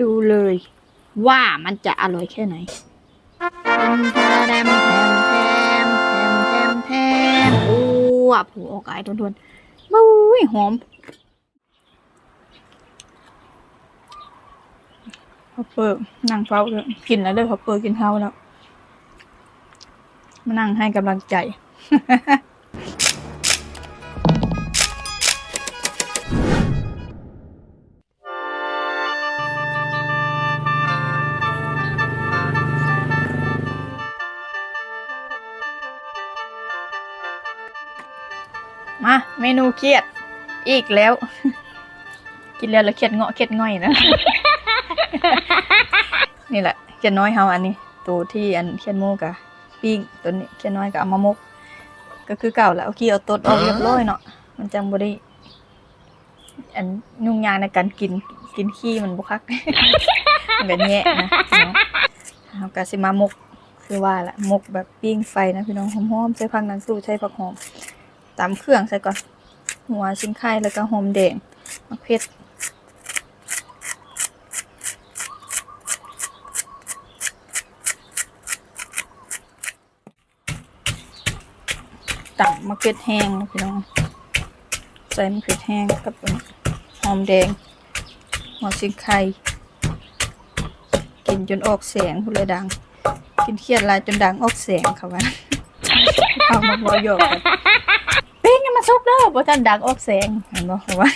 ดูเลย ว่ามันจะอร่อยแค่ไหนแทมแทมแทมแทมแทมแทมโอ้อะผูออกไก่ทวนๆบุ้ยหอมพอเปิดนั่งเฝ้าเลยกินแล้วเด้อพอเปิดกินข้าวแล้ว มานั่งให้กำลังใจ มาเมนูเครียด อีกแล้ว กินแล้วแล้วเครียดเงาะเครียดง่อยนะ นี่แหละเครียดน้อยเฮาอันนี้ ตัวที่อันเครียดโมกะปิ้งตัวนี้เครียดน้อยก็เอามามก ก็คือเก่าแล้วเอาขี้เอาตดออกเรียบร้อยเนาะมันจังบ่ได้อันยุ่งยากในการกินกินขี้มันบ่คักมันก็แย่นะเนาะเฮาก็สิมามกคือว่าละมกแบบปิ้งไฟนะพี่น้องหอมๆใส่ผักนางสู้ใช้ผักหอม ตามเครื่องใส่ก่อน หัวชิ้นไข่แล้วก็หอมแดงมะเขือตับมะเขือแห้งพี่น้องใส่มะเขือแห้งกับหอมแดงหัวชิ้นไข่กินจนออกเสียงพูดเลยดัง กินเครียดลายจนดังออกเสียงเขาว่าเอามาบอยกกันปิ้งให้มัน สุกเด้อบ่ทันดังออกแสงเห็นบ่เขาว่า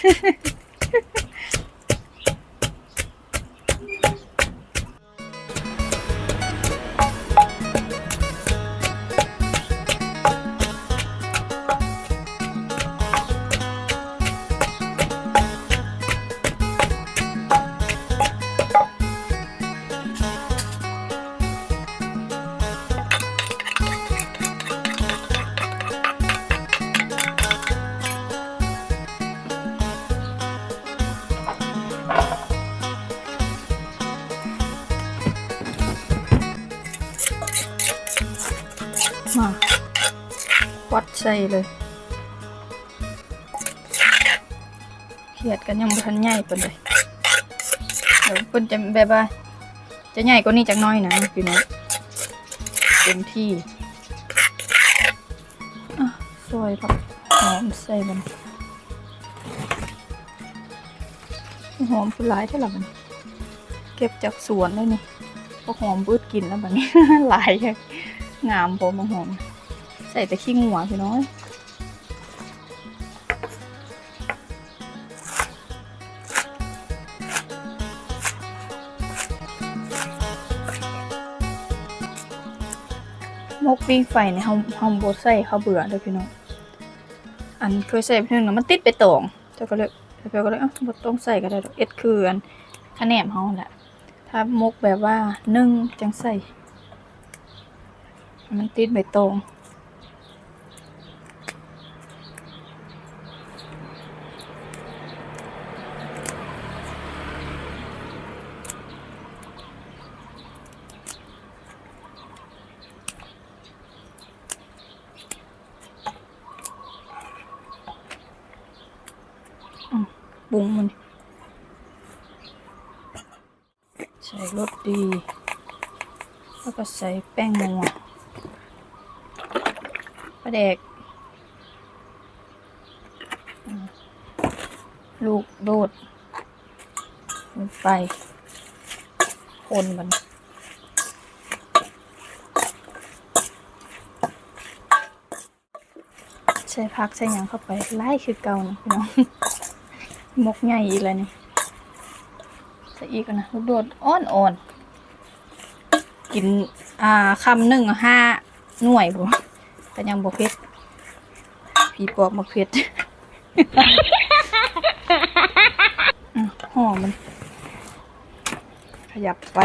วัดใส่เลยเขียดกันยังบ่ทันใหญ่ปานใดเดี๋ยวเพิ่นจะแบบว่าจะใหญ่กว่านี้จักน้อยนะพี่น้องเต็มที่อะซอยผักหอมใส่มันหอมคือหลายเท่าไหร่มันเก็บจากสวนเลยนี่ก็หอมบืดกินแล้วแบบนี้ หลายเลยงามพอมาหอม ใส่แต่ขี้งัวพี่น้อยมกปิ้งไฟเนี่ยเฮาเฮาบ่ใส่ข้าวเบื่อเด้อพี่น้อง อันเคยใส่เพิ่นแล้วมันติดไปตองเจ้าก็เลยเจ้าก็เลยอ้าบ่ต้องใส่ก็ได้ดอกเอ็ดคืออันคะแนนเฮาแหละ ถ้ามกแบบว่านึ่งจังใส่ มันติดใบตองอืม ปรุงมัน ใส่รสดี แล้วก็ใส่แป้งนัวปลาแดก ลูกโดดลงไป คนมันใส่ผักใส่หยังเข้าไปไล่คือเก่านะพี่น้อง มกใหญ่อีกแล้วนี่ใส่อีกนะลูกโดดอ่อนอ่อนๆกินอ่าคำหนึ่งห้าหน่วยบ่แต่ยังบ่เผ็ดผีปอบมาเผ็ดอะห่อมัน ขยับไป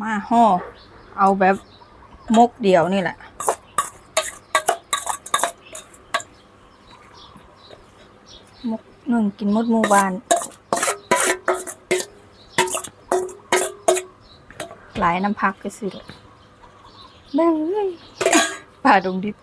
มาห่อเอาแบบมกเดียวนี่แหละ หนึ่งกินมดหมู่บ้าน หลายน้ำพักก็สิเบ้ยป่าดงดิบ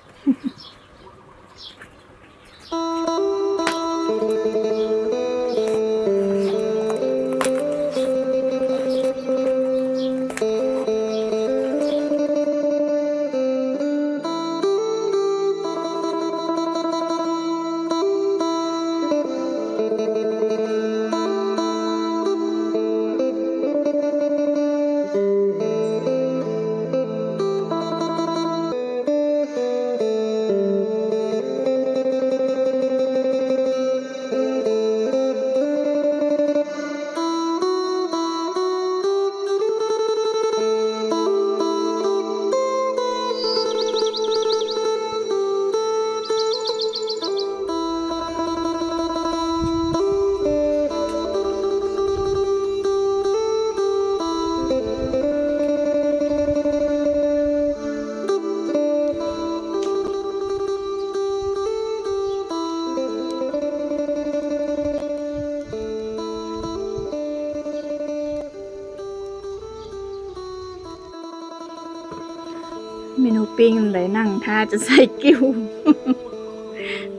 ปิ้งเลยนั่งท่าจะใส่กิ้ว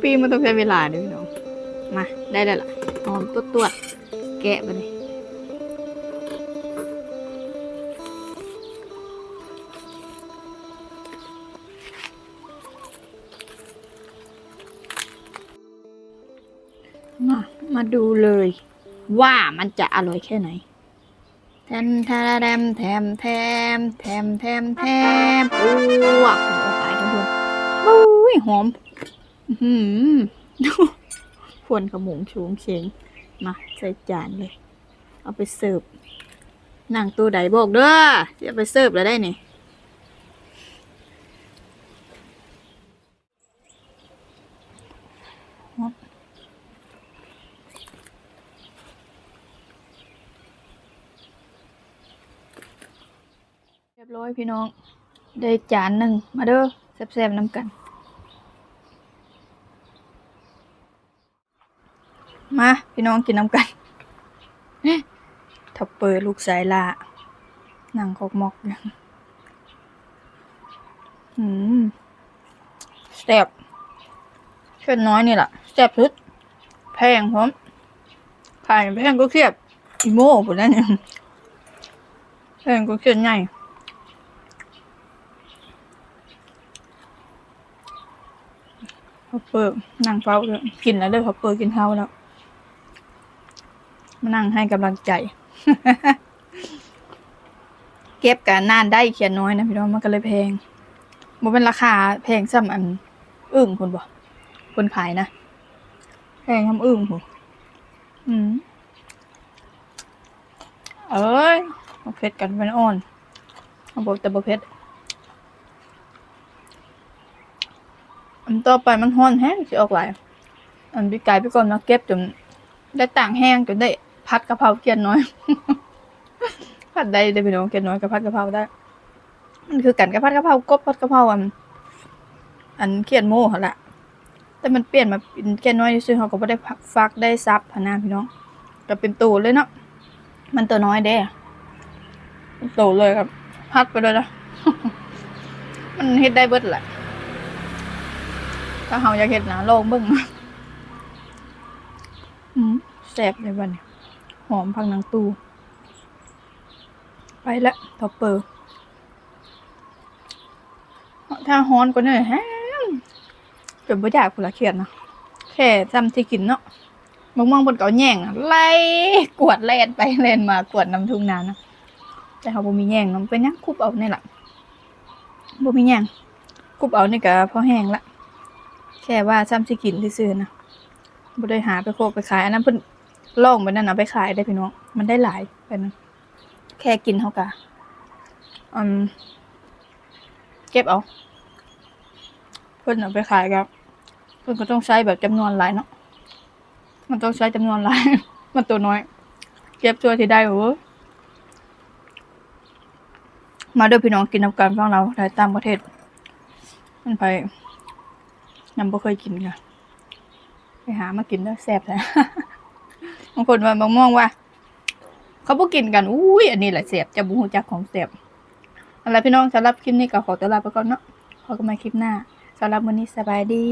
ปิ้งมันต้องใช้เวลาด้วยพี่น้องมาได้แล้วล่ะหอมตัวตัวแกะไปเลยมามาดูเลยว่ามันจะอร่อยแค่ไหน แทมแทมแทมแทมแทมแทมแทมอ้วกหัวไปทุกคนโอ้ยหอมอื้อหืมควนขมงชูงเชงมาใส่จานเลย เอาไปเสิร์ฟนางตัวใดบอกเด้อจะไปเสิร์ฟแล้วได้นี่เรียบร้อย พี่น้อง ได้จานหนึ่งมาเด้อแซ่บๆน้ำกัน มาพี่น้องกินน้ำกันทับเปิดลูกสายลาหนังคอกมอกเนี่ยอืมแซ่บเช่นน้อยนี่แหละแซ่บสุด แพงพร้อมขายแพงก็เครียดอีโม่ผมนั่นเนี่ยแพงก็เครียดง่าย ทับเปิดนั่งเฝ้ากินแล้วเลยทับเปิดกินเท้าแล้ว มานั่งให้กำลังใจ เก็บกันนานได้เขียนน้อยนะพี่น้องมันก็เลยแพงบ่เป็นราคาแพงซ้ำอันอึ่งคนบ่คนขายนะแพงทำอึ่งผมอืมเอ้ยมาเพชรกันเป็นอ่อนเอาบอกแต่บ่เพชร อันต่อไปมันฮ้อนแห้งสิออกหลายอันพี่กายพี่ก่อนมาเก็บจนได้ต่างแห้งจนได้พัดกะเพราเกียนน้อย พัดได้ได้พี่น้องเกียนน้อยกับพัดกะเพราได้ มันคือกันกับพัดกะเพรากบพัดกะเพราอัน อันเขียนโม่เขาละแต่มันเปลี่ยนมาเป็นเกียนน้อยซื่อเขาก็ไม่ได้ฟักได้ซับพนาพี่น้องก็เป็นตัวเลยเนาะมันตัวน้อยเด้ตัวเลยครับ พัดไปเลยนะมันเฮ็ดได้เบิดแหละ ถ้าเฮาอยากเฮ็ดนะลองเบิ่งอืมแซ่บเลยวันนี้หอมพังนางตู ไปละท็อปเปอร์ถ้าฮ้อนกว่านี้แฮงจนบ่อยากผู้ละเครียดนะแค่จำที่กินเนาะบางมองบนเก่าแย่งอะไล่กวดแล่นไปแล่นมากวดน้ำทุ่งนานะแต่เขาบ่มีแย่งเนเป็นยังคุบเอานี่ยแหละบ่มีแย่งคุบเอานี่ก็พอแห้งละ แค่ว่าซ้ำสิกินซื่อนะบ่ได้หาไปโคกไปขาย อันนั้นเพิ่นล่องไปนั่นเอาไปขายได้พี่น้อง มันได้หลายไปนะแค่กินเท่ากับอืมเก็บเอา เพิ่นเอาไปขายครับเพิ่นก็ต้องใช้แบบจำนวนหลายเนาะ มันต้องใช้จำนวนหลาย มันตัวน้อย เก็บตัวที่ได้โอ้มาด้อพี่น้องกินน้ำกันฟังเราในต่างประเทศ มันไป ยังบ่เคยกินค่ะไปหามากินแล้วแซ่บแล้วบางคนว่าบางมองว่า เขาบ่กินกันอุ้ยอันนี้แหละแซ่บจะบูฮูจักของแซ่บอะไรพี่น้องสำหรับคลิปนี้ก็ขอตัวลาไปก่อนเนาะพบกันใหม่คลิปหน้าสำหรับวันนี้สบายดี